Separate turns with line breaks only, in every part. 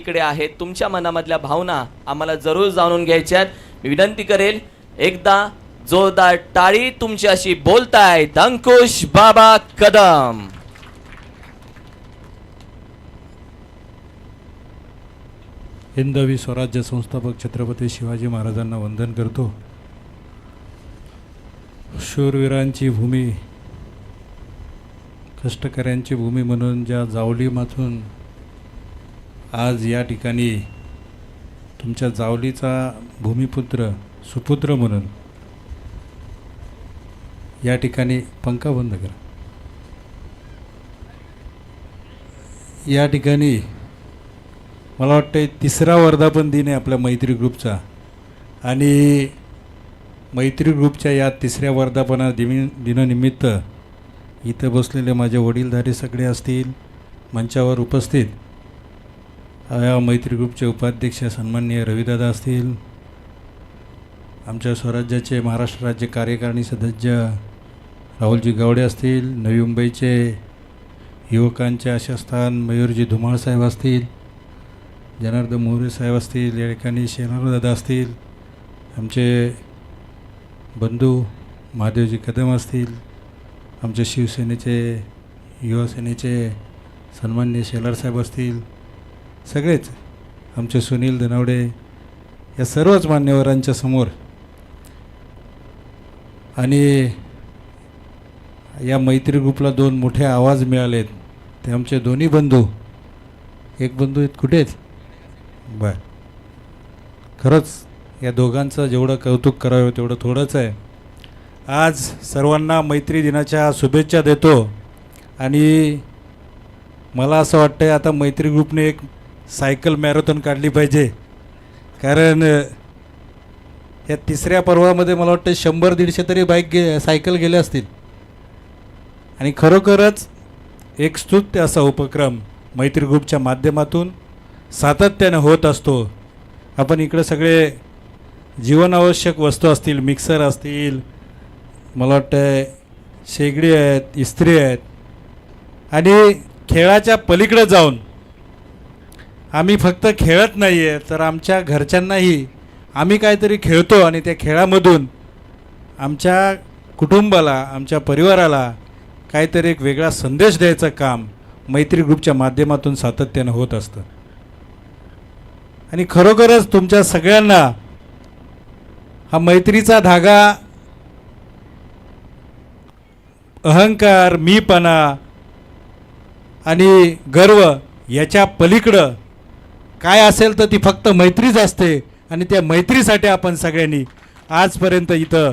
इकडे आहेत तुमच्या मनामधल्या भावना आम्हाला जरूर जाणून घ्यायच्या मी विनंती करेल एकदा जोरदार टाळी तुमच्याशी बोलतायत अंकुश बाबा कदम.
हिंदवी स्वराज्य संस्थापक छत्रपती शिवाजी महाराजांना वंदन करतो. शूरवीरांची भूमी कष्टकऱ्यांची भूमी म्हणून ज्या जावलीमातून आज या ठिकाणी तुमच्या जावलीचा भूमिपुत्र सुपुत्र म्हणून या ठिकाणी पंखा बंद करा या ठिकाणी मला वाटतं तिसरा वर्धापन दिन आहे आपल्या मैत्री ग्रुपचा. आणि मैत्री ग्रुपच्या या तिसऱ्या वर्धापना दिनी दिनानिमित्त इथं बसलेले माझे वडीलधारे सगळे असतील मंचावर उपस्थित या मैत्री ग्रुपचे उपाध्यक्ष सन्माननीय रविदादा असतील. आमच्या स्वराज्याचे महाराष्ट्र राज्य कार्यकारिणी सदस्य राहुलजी गावडे असतील नवी मुंबईचे युवकांचे आशास्थान मयूरजी धुमाळ साहेब असतील जनार्दन मोरे साहेब असतील या ठिकाणी शेनारदादा असतील आमचे बंधू महादेवजी कदम असतील आमच्या शिवसेनेचे युवासेनेचे सन्मान्य शेलार साहेब असतील सगळेच. आमचे सुनील धनावडे या सर्वच मान्यवरांच्या समोर आणि या मैत्री ग्रुपला दोन मोठे आवाज मिळालेत. ते आमचे दोन्ही बंधू. एक बंधू आहेत कुठे आहेत? बर. खरंच या दोघांचं जेवढं कौतुक करावं तेवढं थोडंच आहे. आज सर्वांना मैत्री दिनाच्या शुभेच्छा देतो. आणि मला असं वाटतं आता मैत्री ग्रुपने एक सायकल मॅरेथॉन काढली पाहिजे. कारण या तिसऱ्या पर्वामध्ये मला वाटतं शंभर दीडशे तरी बाईक गे सायकल गेले असतील. आणि खरोखरच एक स्तुत्य असा उपक्रम मैत्री ग्रुपच्या माध्यमातून सातत्यानं होत असतो. आपण इकडं सगळे जीवनावश्यक वस्तू असतील मिक्सर असतील मला वाटतं शेगडी आहेत इस्त्री आहेत आणि खेळाच्या पलीकडे जाऊन आम्ही फक्त खेळत नाही आहे तर आमच्या घरच्यांनाही आम्ही काहीतरी खेळतो आणि त्या खेळामधून आमच्या कुटुंबाला आमच्या परिवाराला काहीतरी एक वेगळा संदेश द्यायचं काम मैत्री ग्रुपच्या माध्यमातून सातत्यानं होत असतं. आणि खरोखरच तुमच्या सगळ्यांना हा मैत्रीचा धागा अहंकार मीपणा आणि गर्व याच्या पलीकडं काय असेल तर ती फक्त मैत्रीच असते आणि त्या मैत्रीसाठी आपण सगळ्यांनी आजपर्यंत इथं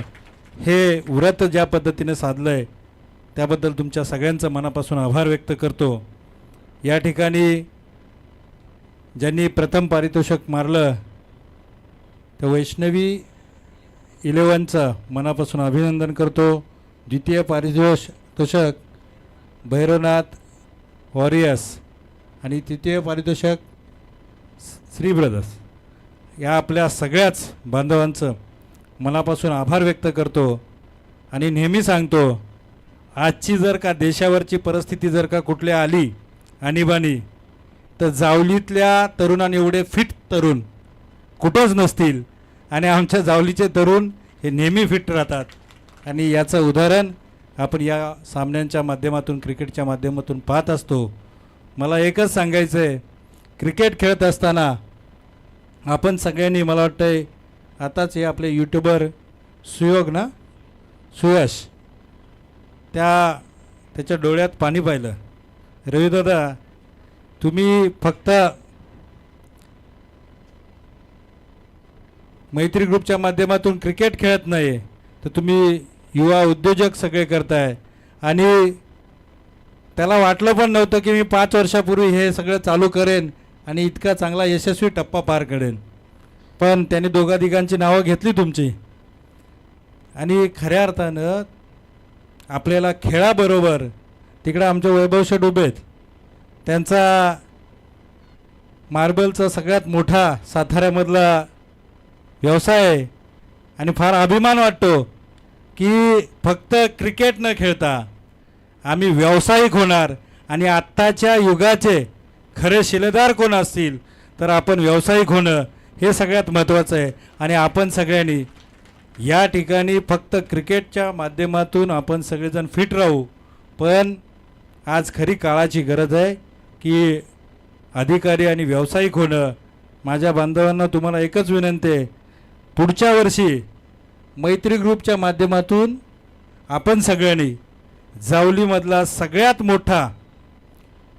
हे व्रत ज्या पद्धतीने साधलं आहे त्याबद्दल तुमच्या सगळ्यांचं मनापासून आभार व्यक्त करतो. या ठिकाणी ज्यांनी प्रथम पारितोषिक मारलं त्या वैष्णवी इलेवनचं मनापासून अभिनंदन करतो. द्वितीय पारितोषिक भैरवनाथ वॉरियर्स आणि तृतीय पारितोषिक श्री ब्रदर्स या आपल्या सगळ्याच बांधवांचं मनापासून आभार व्यक्त करतो आणि नेहमी सांगतो आजची जर का देशावरची परिस्थिती जर का कुठल्या आली आणीबाणी तर जावलीतल्या तरुणांनी एवढे फिट तरुण कुठंच नसतील आणि आमच्या जावलीचे तरुण हे नेहमी फिट राहतात. आणि याचं उदाहरण आपण या सामन्यांच्या माध्यमातून क्रिकेटच्या माध्यमातून पाहत असतो. मला एकच सांगायचं आहे क्रिकेट खेळत असताना आपण सगळ्यांनी मला वाटतंय आताच हे आपले यूट्यूबर सुयोग ना? सुयश. त्या त्याच्या डोळ्यात पाणी पाहिलं. रवीदादा तुम्ही फक्त मैत्री ग्रुपच्या माध्यमातून क्रिकेट खेळत नाही तर तुम्ही युवा उद्योजक सगळे करताय. आणि त्याला वाटलं पण नव्हतं की मी पाच वर्षापूर्वी हे सगळं चालू करेन. आणि इतका चांगला यशस्वी टप्पा पार करेन पण त्याने दोघातिघांची नावं घेतली तुमची. आणि खऱ्या अर्थानं आपल्याला खेळाबरोबर तिकडं आमचे वैभवश डुबेत त्यांचा मार्बलचा सगळ्यात मोठा साताऱ्यामधला व्यवसाय आहे. आणि फार अभिमान वाटतो की फक्त क्रिकेट न खेळता आम्ही व्यावसायिक होणार. आणि आत्ताच्या युगाचे खरे शिलेदार कोण असतील तर आपण व्यावसायिक होणं हे सगळ्यात महत्त्वाचं आहे. आणि आपण सगळ्यांनी या ठिकाणी फक्त क्रिकेटच्या माध्यमातून आपण सगळेजण फिट राहू. पण आज खरी काळाची गरज आहे की अधिकारी आणि व्यावसायिक होणं. माझ्या बांधवांना तुम्हाला एकच विनंती आहे. पुढच्या वर्षी मैत्री ग्रुपच्या माध्यमातून आपण सगळ्यांनी जावलीमधला सगळ्यात मोठा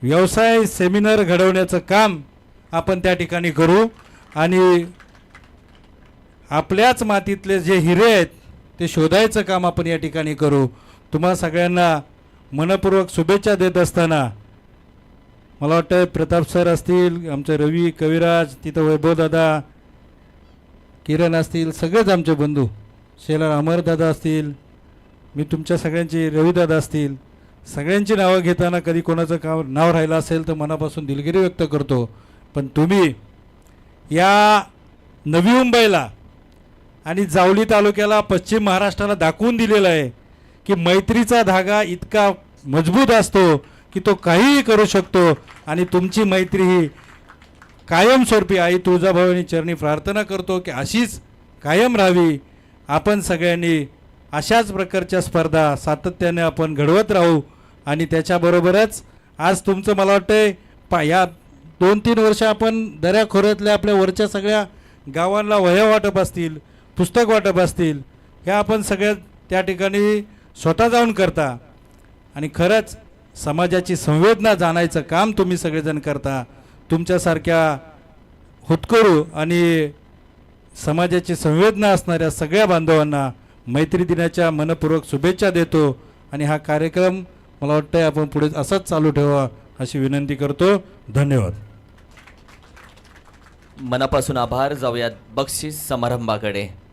व्यवसाय सेमिनार घडवण्याचं काम आपण त्या ठिकाणी करू आणि आपल्याच मातीतले जे हिरे आहेत ते शोधायचं काम आपण या ठिकाणी करू. तुम्हा सगळ्यांना मनपूर्वक शुभेच्छा देत असताना मला वाटतं प्रताप सर असतील आमचे रवी कविराज तिथं वैभवदादा किरण असतील सगळेच आमचे बंधू. शेलार अमरदादा असतील मी तुमच्या सगळ्यांची रविदादा असतील. सगळ्यांची नावं घेताना कधी कोणाचं काम नाव राहिलं असेल तर मनापासून दिलगिरी व्यक्त करतो. पण तुम्ही या नवी मुंबईला आणि जावली तालुक्याला पश्चिम महाराष्ट्राला दाखवून दिलेलं आहे की मैत्रीचा धागा इतका मजबूत असतो की तो काहीही करू शकतो आणि तुमची मैत्री ही कायमस्वरूपी आई तुळजाभवानी चरणी प्रार्थना करतो की अशीच कायम राहावी. आपण सगळ्यांनी अशाच प्रकारच्या स्पर्धा सातत्याने आपण घडवत राहू. आणि त्याच्याबरोबरच आज तुमचं मला वाटतंय पा या दोन तीन वर्ष आपण दऱ्याखोऱ्यातल्या आपल्या वरच्या सगळ्या गावांना वह्या वाटप असतील पुस्तक वाटप असतील ह्या आपण सगळ्या त्या ठिकाणी स्वतः जाऊन करता. आणि खरंच समाजाची संवेदना जाणायचं काम तुम्ही सगळेजण करता. तुमच्यासारख्या हुतकरू आणि समाजाची संवेदना असणाऱ्या सगळ्या बांधवांना मैत्री दिनाच्या मनपूर्वक शुभेच्छा देतो. आणि हा कार्यक्रम मला वाटतं आपण पुढे असाच चालू ठेवा अशी विनंती करतो. धन्यवाद.
मनापासून आभार. जाऊयात बक्षीस समारंभाकडे.